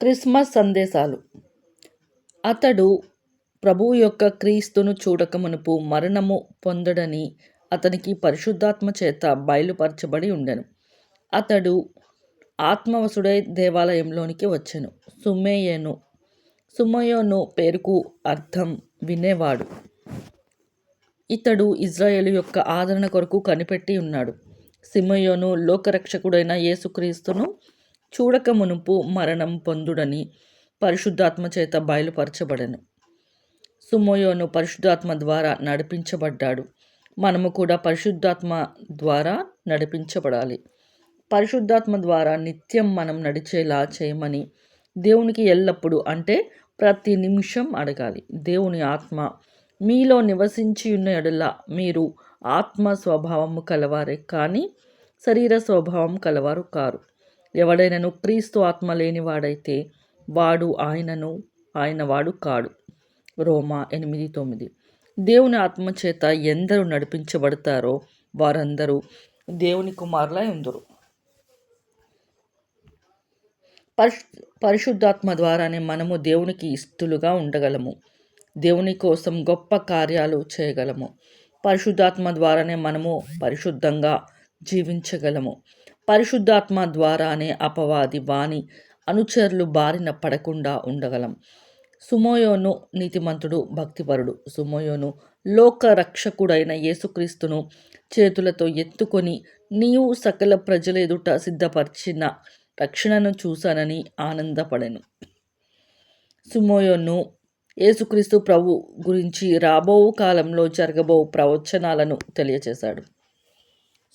Christmas సందేశాలు. అతడు ప్రభువు యొక్క క్రీస్తును చూడకమునుపు మరణము పొందడని అతనికి పరిశుద్ధాత్మ చేత బయలుపరచబడి ఉండెను. అతడు ఆత్మవసుడై దేవాలయంలోనికి వచ్చెను. సుమేయను సుమయోను పేరుకు అర్థం వినేవాడు. ఇతడు ఇజ్రాయేలు యొక్క ఆదరణ కొరకు కనిపెట్టి ఉన్నాడు. సిమయోను లోకరక్షకుడైన యేసుక్రీస్తును చూడక మునుపు మరణం పొందుడని పరిశుద్ధాత్మ చేత బయలుపరచబడను. సుమోయోను పరిశుద్ధాత్మ ద్వారా నడిపించబడ్డాడు. మనము కూడా పరిశుద్ధాత్మ ద్వారా నడిపించబడాలి. పరిశుద్ధాత్మ ద్వారా నిత్యం మనం నడిచేలా చేయమని దేవునికి ఎల్లప్పుడూ అంటే ప్రతి నిమిషం అడగాలి. దేవుని ఆత్మ మీలో నివసించి ఉన్న ఎడల మీరు ఆత్మ స్వభావము కలవారే కానీ శరీర స్వభావం కలవారు కారు. ఎవడైనను క్రీస్తు ఆత్మ లేనివాడైతే వాడు ఆయనను ఆయన వాడు కాడు. రోమా ఎనిమిది తొమ్మిది. దేవుని ఆత్మ చేత ఎందరు నడిపించబడతారో వారందరూ దేవుని కుమారులై ఉందరు పరిశు పరిశుద్ధాత్మ ద్వారానే మనము దేవునికి ఇస్తులుగా ఉండగలము. దేవుని కోసం గొప్ప కార్యాలు చేయగలము. పరిశుద్ధాత్మ ద్వారానే మనము పరిశుద్ధంగా జీవించగలము. పరిశుద్ధాత్మ ద్వారానే అపవాది వాణి అనుచరులు బారిన పడకుండా ఉండగలం. సుమోయోను నీతిమంతుడు భక్తిపరుడు. సుమోయోను లోక రక్షకుడైన యేసుక్రీస్తును చేతులతో ఎత్తుకొని నీవు సకల ప్రజల ఎదుట సిద్ధపరిచిన రక్షణను చూశానని ఆనందపడెను. సుమోయోను యేసుక్రీస్తు ప్రభు గురించి రాబో కాలంలో జరగబో ప్రవచనాలను తెలియచేశాడు.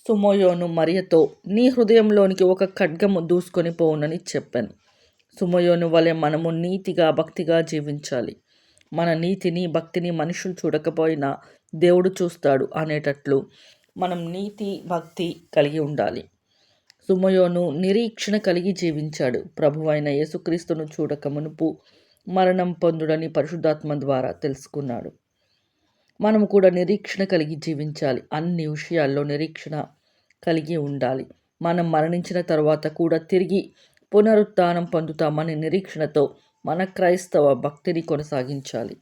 సుమోయోను మరియతో నీ హృదయంలోనికి ఒక ఖడ్గము దూసుకొని పోవునని చెప్పాను. సుమయోను వలె మనము నీతిగా భక్తిగా జీవించాలి. మన నీతిని భక్తిని మనుషులు చూడకపోయినా దేవుడు చూస్తాడు అనేటట్లు మనం నీతి భక్తి కలిగి ఉండాలి. సుమయోను నిరీక్షణ కలిగి జీవించాడు. ప్రభువైన యేసుక్రీస్తును చూడక మునుపు మరణం పొందుడని పరిశుద్ధాత్మ ద్వారా తెలుసుకున్నాడు. మనం కూడా నిరీక్షణ కలిగి జీవించాలి. అన్ని విషయాల్లో నిరీక్షణ కలిగి ఉండాలి. మనం మరణించిన తర్వాత కూడా తిరిగి పునరుత్నం పొందుతామనే నిరీక్షణతో మన క్రైస్తవ భక్తిని కొనసాగించాలి.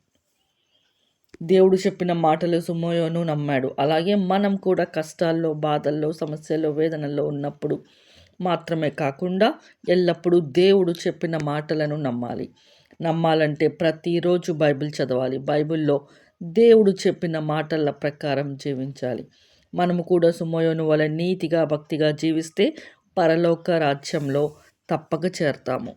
దేవుడు చెప్పిన మాటలు సుమోయోను నమ్మాడు. అలాగే మనం కూడా కష్టాల్లో బాధల్లో సమస్యల్లో వేదనల్లో ఉన్నప్పుడు మాత్రమే కాకుండా ఎల్లప్పుడూ దేవుడు చెప్పిన మాటలను నమ్మాలి. నమ్మాలంటే ప్రతిరోజు బైబిల్ చదవాలి. బైబిల్లో దేవుడు చెప్పిన మాటల ప్రకారం జీవించాలి. మనము కూడా సుమయోను వల్ల నీతిగా భక్తిగా జీవిస్తే పరలోక రాజ్యంలో తప్పక చేరతాము.